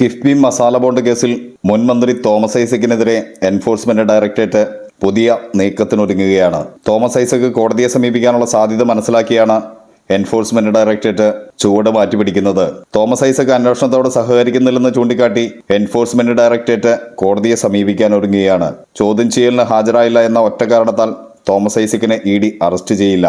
KIIFB masala bond കേസിൽ മുൻ മന്ത്രി തോമസ് ഐസക്കിനെതിരെ എൻഫോഴ്സ്മെന്റ് ഡയറക്ടറേറ്റ് പുതിയ നീക്കത്തിനൊരുങ്ങുകയാണ്. തോമസ് ഐസക് കോടതിയെ സമീപിക്കാനുള്ള സാധ്യത മനസ്സിലാക്കിയാണ് എൻഫോഴ്സ്മെന്റ് ഡയറക്ടറേറ്റ് ചുവട് മാറ്റിപ്പിടിക്കുന്നത്. തോമസ് ഐസക് അന്വേഷണത്തോട് സഹകരിക്കുന്നില്ലെന്ന് ചൂണ്ടിക്കാട്ടി എൻഫോഴ്സ്മെന്റ് ഡയറക്ടറേറ്റ് കോടതിയെ സമീപിക്കാൻ ഒരുങ്ങുകയാണ്. ചോദ്യം ചെയ്യലിന് ഹാജരായില്ല എന്ന ഒറ്റ കാരണത്താൽ തോമസ് ഐസക്കിനെ ഇ ഡി അറസ്റ്റ് ചെയ്യില്ല.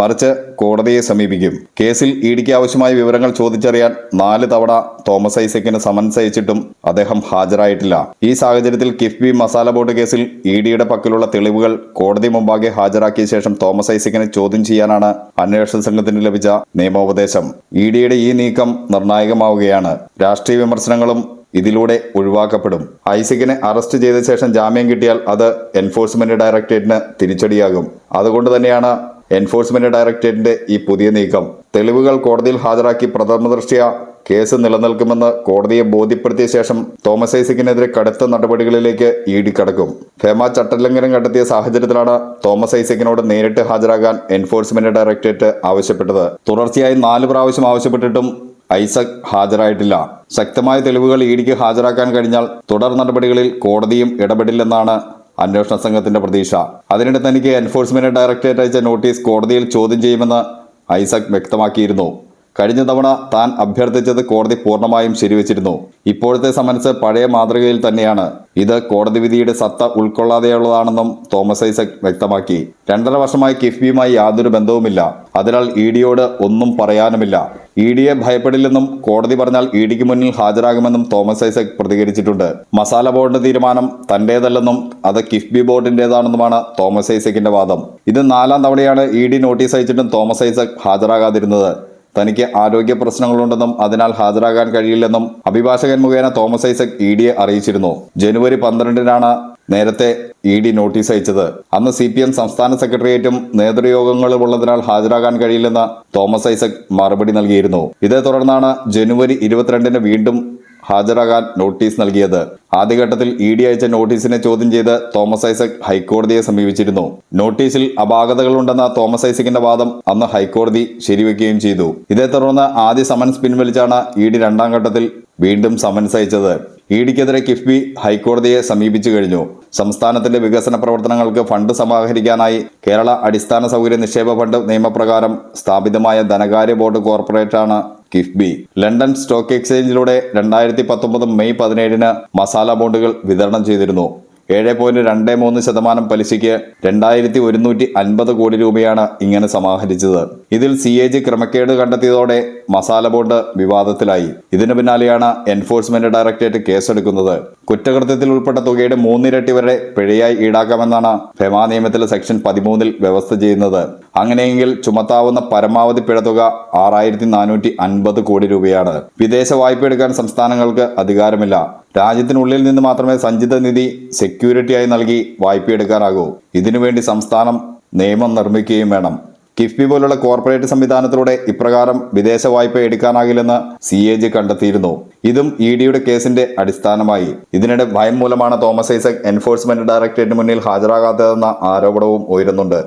മറിച്ച് കോടതിയെ സമീപിക്കും. കേസിൽ ഇ ഡിക്ക് ആവശ്യമായ വിവരങ്ങൾ ചോദിച്ചറിയാൻ നാല് തവണ തോമസ് ഐസക്കിന് സമൻസ് അയച്ചിട്ടും അദ്ദേഹം ഹാജരായിട്ടില്ല. ഈ സാഹചര്യത്തിൽ കിഫ്ബി മസാല ബോർഡ് കേസിൽ ഇ ഡിയുടെ പക്കലുള്ള തെളിവുകൾ കോടതി മുമ്പാകെ ഹാജരാക്കിയ ശേഷം തോമസ് ഐസക്കിനെ ചോദ്യം ചെയ്യാനാണ് അന്വേഷണ സംഘത്തിന് ലഭിച്ച നിയമോപദേശം. ഇ ഡിയുടെ ഈ നീക്കം നിർണായകമാവുകയാണ്. രാഷ്ട്രീയ വിമർശനങ്ങളും ഇതിലൂടെ ഒഴിവാക്കപ്പെടും. ഐസിക്കിനെ അറസ്റ്റ് ചെയ്ത ശേഷം ജാമ്യം കിട്ടിയാൽ അത് എൻഫോഴ്സ്മെന്റ് ഡയറക്ടറേറ്റിന് തിരിച്ചടിയാകും. അതുകൊണ്ട് തന്നെയാണ് എൻഫോഴ്സ്മെന്റ് ഡയറക്ടറേറ്റിന്റെ ഈ പുതിയ നീക്കം തെളിവുകൾ കോടതിയിൽ ഹാജരാക്കി പ്രഥമ ദൃഷ്ട്യ കേസ് നിലനിൽക്കുമെന്ന് കോടതിയെ ബോധ്യപ്പെടുത്തിയ ശേഷം തോമസ് ഐസക്കിനെതിരെ കടുത്ത നടപടികളിലേക്ക് ഇ ഡി കടക്കും ഫേമ ചട്ടലംഘനം കണ്ടെത്തിയ സാഹചര്യത്തിലാണ് തോമസ് ഐസക്കിനോട് നേരിട്ട് ഹാജരാകാൻ എൻഫോഴ്സ്മെന്റ് ഡയറക്ടറേറ്റ് ആവശ്യപ്പെട്ടത്. തുടർച്ചയായി നാല് പ്രാവശ്യം ആവശ്യപ്പെട്ടിട്ടും ഐസക് ഹാജരായിട്ടില്ല. ശക്തമായ തെളിവുകൾ ഇ ഹാജരാക്കാൻ കഴിഞ്ഞാൽ തുടർ നടപടികളിൽ കോടതിയും ഇടപെടില്ലെന്നാണ് അന്വേഷണ സംഘത്തിന്റെ പ്രതീക്ഷ. അതിനിടെ തനിക്ക് എൻഫോഴ്സ്മെന്റ് ഡയറക്ടറേറ്റ് അയച്ച നോട്ടീസ് കോടതിയിൽ ചോദ്യം ചെയ്യുമെന്ന് ഐസക് വ്യക്തമാക്കിയിരുന്നു. കഴിഞ്ഞ തവണ താൻ അഭ്യർത്ഥിച്ചത് കോടതി പൂർണമായും ശരിവച്ചിരുന്നു. ഇപ്പോഴത്തെ സമൻസ് പഴയ മാതൃകയിൽ തന്നെയാണ്. ഇത് കോടതി വിധിയുടെ സത്ത ഉൾക്കൊള്ളാതെയുള്ളതാണെന്നും തോമസ് ഐസക് വ്യക്തമാക്കി. രണ്ടര വർഷമായി കിഫ്ബിയുമായി യാതൊരു ബന്ധവുമില്ല. അതിനാൽ ഇ ഡിയോട് ഒന്നും പറയാനുമില്ല. ഇ ഡിയെ ഭയപ്പെടില്ലെന്നും കോടതി പറഞ്ഞാൽ ഇ ഡിക്ക് മുന്നിൽ ഹാജരാകുമെന്നും തോമസ് ഐസക് പ്രതികരിച്ചിട്ടുണ്ട്. മസാല ബോർഡിന്റെ തീരുമാനം തന്റേതല്ലെന്നും അത് കിഫ്ബി ബോർഡിന്റേതാണെന്നുമാണ് തോമസ് ഐസക്കിന്റെ വാദം. ഇത് നാലാം തവണയാണ് ഇ ഡി നോട്ടീസ് അയച്ചിട്ടും തോമസ് ഐസക് ഹാജരാകാതിരുന്നത്. തനിക്ക് ആരോഗ്യ പ്രശ്നങ്ങളുണ്ടെന്നും അതിനാൽ ഹാജരാകാൻ കഴിയില്ലെന്നും അഭിഭാഷകൻ മുഖേന തോമസ് ഐസക് ഇ ഡിയെ അറിയിച്ചിരുന്നു. ജനുവരി പന്ത്രണ്ടിനാണ് നേരത്തെ ഇ ഡി നോട്ടീസ് അയച്ചത്. അന്ന് സി പി എം സംസ്ഥാന സെക്രട്ടേറിയറ്റും നേതൃയോഗങ്ങളും ഉള്ളതിനാൽ ഹാജരാകാൻ കഴിയില്ലെന്ന് തോമസ് ഐസക് മറുപടി നൽകിയിരുന്നു. ഇതേ തുടർന്നാണ് ജനുവരി ഇരുപത്തിരണ്ടിന് വീണ്ടും ഹാജരാകാൻ നോട്ടീസ് നൽകിയത്. ആദ്യഘട്ടത്തിൽ ഇ ഡി അയച്ച നോട്ടീസിനെ ചോദ്യം ചെയ്ത് തോമസ് ഐസക് ഹൈക്കോടതിയെ സമീപിച്ചിരുന്നു. നോട്ടീസിൽ അപാകതകളുണ്ടെന്ന തോമസ് ഐസക്കിന്റെ വാദം അന്ന് ഹൈക്കോടതി ശരിവെക്കുകയും ചെയ്തു. ഇതേ തുടർന്ന് ആദ്യ സമൻസ് പിൻവലിച്ചാണ് ഇ ഡി രണ്ടാം ഘട്ടത്തിൽ വീണ്ടും സമൻസ് അയച്ചത്. ഇ ഡിക്കെതിരെ കിഫ്ബി ഹൈക്കോടതിയെ സമീപിച്ചു കഴിഞ്ഞു. സംസ്ഥാനത്തിന്റെ വികസന പ്രവർത്തനങ്ങൾക്ക് ഫണ്ട് സമാഹരിക്കാനായി കേരള അടിസ്ഥാന സൗകര്യ നിക്ഷേപ ഫണ്ട് നിയമപ്രകാരം സ്ഥാപിതമായ ധനകാര്യ ബോർഡ് കോർപ്പറേറ്റാണ് കിഫ്ബി. ലണ്ടൻ സ്റ്റോക്ക് എക്സ്ചേഞ്ചിലൂടെ രണ്ടായിരത്തി പത്തൊമ്പത് മെയ് പതിനേഴിന് മസാല ബോണ്ടുകൾ വിതരണം ചെയ്തിരുന്നു. ഏഴ് പോയിന്റ് രണ്ട് മൂന്ന് ശതമാനം പലിശയ്ക്ക് രണ്ടായിരത്തി ഒരുന്നൂറ്റി അൻപത് കോടി രൂപയാണ് ഇങ്ങനെ സമാഹരിച്ചത്. ഇതിൽ സി എ ജി ക്രമക്കേട് കണ്ടെത്തിയതോടെ മസാല ബോണ്ട് വിവാദത്തിലായി. ഇതിനു പിന്നാലെയാണ് എൻഫോഴ്സ്മെന്റ് ഡയറക്ടറേറ്റ് കേസെടുക്കുന്നത്. കുറ്റകൃത്യത്തിൽ ഉൾപ്പെട്ട തുകയുടെ മൂന്നിരട്ടി വരെ പിഴയായി ഈടാക്കാമെന്നാണ് ഫെമാ നിയമത്തിലെ സെക്ഷൻ പതിമൂന്നിൽ വ്യവസ്ഥ ചെയ്യുന്നത്. അങ്ങനെയെങ്കിൽ ചുമത്താവുന്ന പരമാവധി പിഴത്തുക ആറായിരത്തി നാനൂറ്റി അൻപത് കോടി രൂപയാണ്. വിദേശ വായ്പ എടുക്കാൻ സംസ്ഥാനങ്ങൾക്ക് അധികാരമില്ല. രാജ്യത്തിനുള്ളിൽ നിന്ന് മാത്രമേ സഞ്ചിത നിധി സെക്യൂരിറ്റിയായി നൽകി വായ്പയെടുക്കാനാകൂ ഇതിനുവേണ്ടി സംസ്ഥാനം നിയമം നിർമ്മിക്കുകയും വേണം. കിഫ്ബി പോലുള്ള കോർപ്പറേറ്റ് സംവിധാനത്തിലൂടെ ഇപ്രകാരം വിദേശ വായ്പ എടുക്കാനാകില്ലെന്ന് സി എ ജി കണ്ടെത്തിയിരുന്നു. ഇതും ഇ ഡിയുടെ കേസിന്റെ അടിസ്ഥാനമായി. ഇതിനിടെ ഭയം മൂലമാണ് തോമസ് ഐസക് എൻഫോഴ്സ്മെന്റ് ഡയറക്ടറേറ്റിന് മുന്നിൽ ഹാജരാകാത്തതെന്ന ആരോപണവും ഉയരുന്നുണ്ട്.